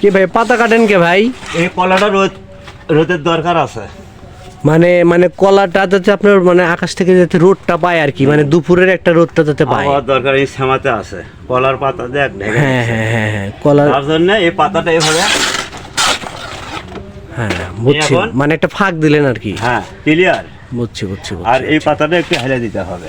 কি ভাই পাতা কাটেন কে ভাই? এই কলাটা রোদ রোদের দরকার আছে। মানে মানে কলাটা যাতে আপনার মানে আকাশ থেকে যাতে রোদটা পায় আর কি মানে দুপুরের একটা রোদটা যাতে পায়। দরকার এই শ্যামাতে আছে। কলার পাতা দেখ হ্যাঁ হ্যাঁ হ্যাঁ হ্যাঁ কলা তার জন্য এই পাতাটা এভাবে হ্যাঁ বুঝছি। মানে একটা ফাঁক দিলেন আর কি। হ্যাঁ ক্লিয়ার বুঝছি বুঝছি। আর এই পাতাটা একটু হেলে দিতে হবে।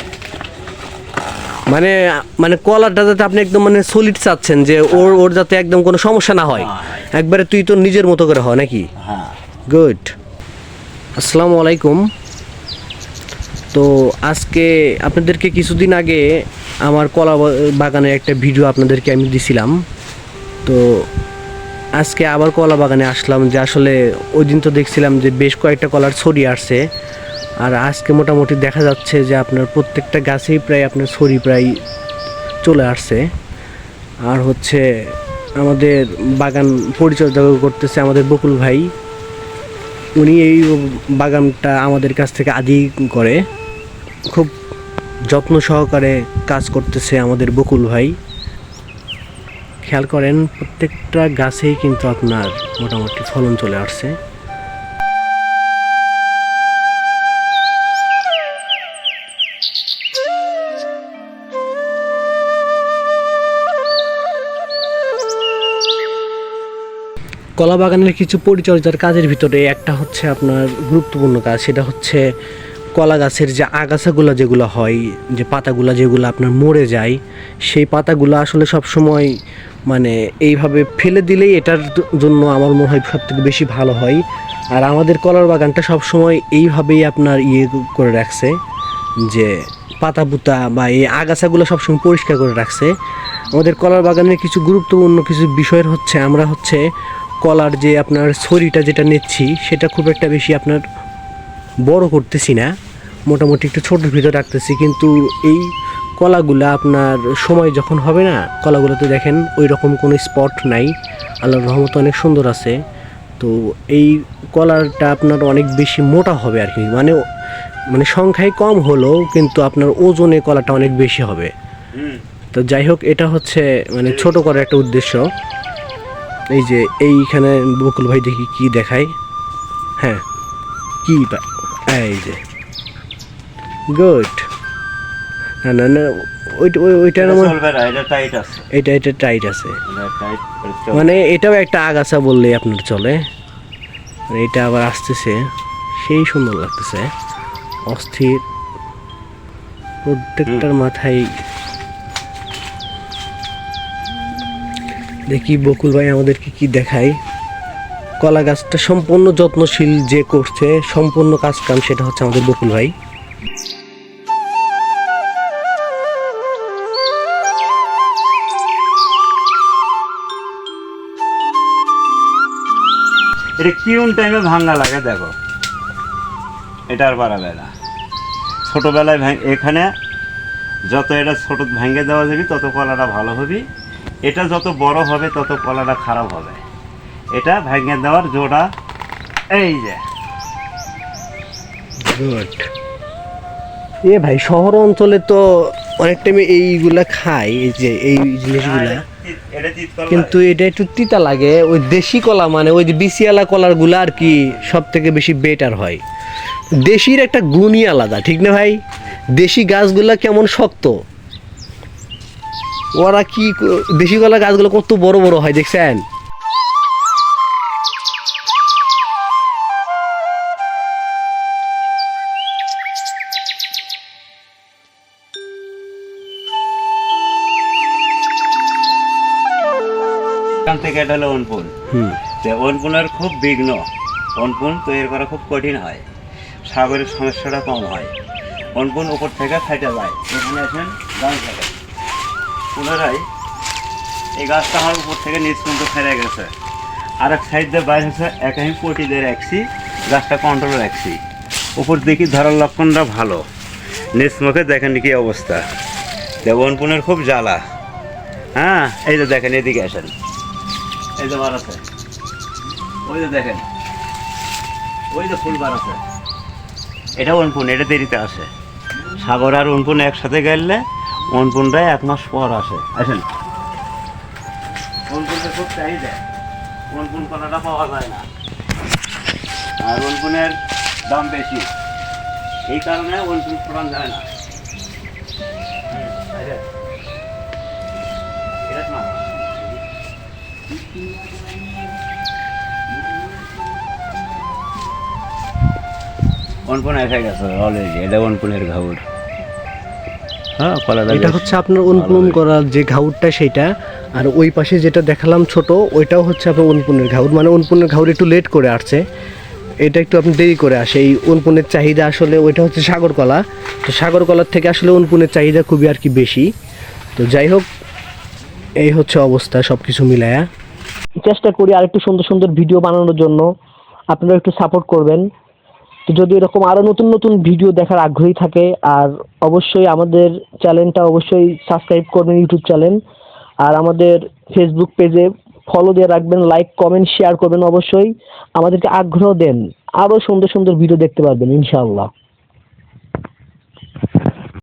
মানে মানে কলারটা যাতে আপনি একদম মানে সলিড চাচ্ছেন যে ওর ওর যাতে একদম কোনো সমস্যা না হয়। হ্যাঁ। একবারে তুই তো নিজের মতো করে হয় নাকি? হ্যাঁ। গুড আসসালামু আলাইকুম। তো আজকে আপনাদেরকে কিছুদিন আগে আমার কলা বাগানের একটা ভিডিও আপনাদেরকে আমি দিছিলাম। তো আজকে আবার কলা বাগানে আসলাম যে আসলে ওই দিন তো দেখছিলাম যে বেশ কয়েকটা কলার ছড়িয়ে আসছে। আর আজকে মোটামুটি দেখা যাচ্ছে যে আপনার প্রত্যেকটা গাছেই প্রায় আপনার ছড়ি প্রায় চলে আসছে। আর হচ্ছে আমাদের বাগান পরিচর্যা করতেছে আমাদের বকুল ভাই। উনি এই বাগানটা আমাদের কাছ থেকে আদি করে। খুব যত্ন সহকারে কাজ করতেছে আমাদের বকুল ভাই। খেয়াল করেন, প্রত্যেকটা গাছেই কিন্তু আপনার মোটামুটি ফলন চলে আসছে। কলা বাগানের কিছু পরিচর্যার কাজের ভিতরে একটা হচ্ছে আপনার গুরুত্বপূর্ণ কাজ, সেটা হচ্ছে কলা গাছের যে আগাছাগুলো যেগুলো হয়, যে পাতাগুলো যেগুলো আপনার মরে যায়, সেই পাতাগুলো আসলে সব সময় মানে এইভাবে ফেলে দিলেই এটার জন্য আমার মনে হয় সব থেকে বেশি ভালো হয়। আর আমাদের কলার বাগানটা সব সময় এইভাবেই আপনার ইয়ে করে রাখছে, যে পাতা পুতা বা এই আগাছাগুলো সবসময় পরিষ্কার করে রাখছে। আমাদের কলার বাগানের কিছু গুরুত্বপূর্ণ কিছু বিষয়ের হচ্ছে, আমরা হচ্ছে কলার যে আপনার ছড়িটা যেটা নিচ্ছি সেটা খুব একটা বেশি আপনার বড় করতেছি না। মোটামুটি একটু ছোটোর ভিতরে রাখতেছি কিন্তু এই কলাগুলা আপনার সময় যখন হবে না কলাগুলোতে দেখেন ওই রকম কোনো স্পট নাই। আল্লাহর রহমত অনেক সুন্দর আছে। তো এই কলারটা আপনার অনেক বেশি মোটা হবে আর কি। মানে মানে সংখ্যায় কম হলেও কিন্তু আপনার ওজনে কলাটা অনেক বেশি হবে। তো যাই হোক এটা হচ্ছে মানে ছোট করার একটা উদ্দেশ্য। এই যে এইখানে বকুল ভাই দেখি কি দেখায়। হ্যাঁ কি এই যে। গুড না না না ওইটা ওইটার এটা এটা টাইট আছে। এটা এটা টাইট আছে। মানে এটাও একটা আগাছা বললেই আপনার চলে। মানে এটা আবার আসতেছে। সেই সুন্দর লাগতেছে। অস্থির। প্রত্যেকটার মাথায় দেখি বকুল ভাই আমাদেরকে কি দেখায়। কলা গাছটা সম্পূর্ণ যত্নশীল যে করছে, সম্পূর্ণ কাজ কাম সেটা হচ্ছে আমাদের বকুল ভাই। এটা কিউন টাইমে ভাঙ্গা লাগে, দেখো। এটা আর পারাবে না। ছোটোবেলায় ভাঙ- এখানে যত এটা ছোট ভেঙে দেওয়া যাবে, তত কলাটা ভালো হবে। এটা যত বড় হবে তত কলাটা খারাপ হবে। এটা ভেঙে দেওয়ার জোড়া এই যে। এ ভাই শহর অঞ্চলে তো অনেক টাইমে এইগুলা খায় এই যে এই জিনিসগুলা। কিন্তু এটা একটু তিতা লাগে। ওই দেশি কলা মানে ওই যে বিসিয়ালা কলারগুলা আর কি সব থেকে বেশি বেটার হয়। দেশির একটা গুণই আলাদা ঠিক না ভাই? দেশি গাছগুলা কেমন শক্ত? ওরা কি দেশি কলা গাছগুলো কত বড় বড় হয় দেখছেন? থেকে এটা হলো অনপুন অনপুনের খুব বিঘ্ন। অনপুন তৈরি করা খুব কঠিন হয়। সাগরের সমস্যাটা কম হয়। অনপুন উপর থেকে ফাইটে যায়। এখানে আসেন গাছ থাকে পুনরায় এই গাছটা আমার উপর থেকে নিচ পর্যন্ত ফেলে গেছে। আর এক সাইড দিয়ে বাইরে হচ্ছে এক আমি পটি দিয়ে রাখছি, গাছটা কন্ট্রোল রাখছি। উপর দেখি ধরার লক্ষণটা ভালো। নিচ মুখে দেখেন কি অবস্থা। যে অনপুনের খুব জ্বালা। হ্যাঁ এই যে দেখেন, এদিকে আসেন। এই যে বার আছে। ওই যে দেখেন। ওই যে ফুল বার আছে। এটা অনপুন এটা দেরিতে আসে। সাগর আর অনপুন একসাথে গেলে অনপুনটাই এক মাস পর আসে। আসেন। খুব অনপুন কলাটা পাওয়া যায় না। আর দাম বেশি। এই কারণে যায় না। এসে গেছে অলরেডি, এটা অনপুনের ঘাউর হ্যাঁ কলা এটা হচ্ছে আপনার অনুপূরণ করার যে ঘাউরটা সেটা। আর ওই পাশে যেটা দেখালাম ছোট ওইটাও হচ্ছে আপনার অনুপূর্ণের ঘাউর। মানে অনুপূর্ণের ঘাউর একটু লেট করে আসছে। এটা একটু আপনি দেরি করে আসে। এই অনুপূর্ণের চাহিদা আসলে ওইটা হচ্ছে সাগর কলা তো সাগর কলার থেকে আসলে অনুপূর্ণের চাহিদা খুবই আর কি বেশি। তো যাই হোক এই হচ্ছে অবস্থা সব কিছু মিলায়া। চেষ্টা করি আর একটু সুন্দর সুন্দর ভিডিও বানানোর জন্য। আপনারা একটু সাপোর্ট করবেন। যদি এরকম আরও নতুন নতুন ভিডিও দেখার আগ্রহী থাকে, আর অবশ্যই আমাদের চ্যানেলটা অবশ্যই সাবস্ক্রাইব করবেন ইউটিউব চ্যানেল আর আমাদের ফেসবুক পেজে ফলো দিয়ে রাখবেন লাইক কমেন্ট শেয়ার করবেন অবশ্যই। আমাদেরকে আগ্রহ দেন। আরও সুন্দর সুন্দর ভিডিও দেখতে পারবেন, ইনশাআল্লাহ।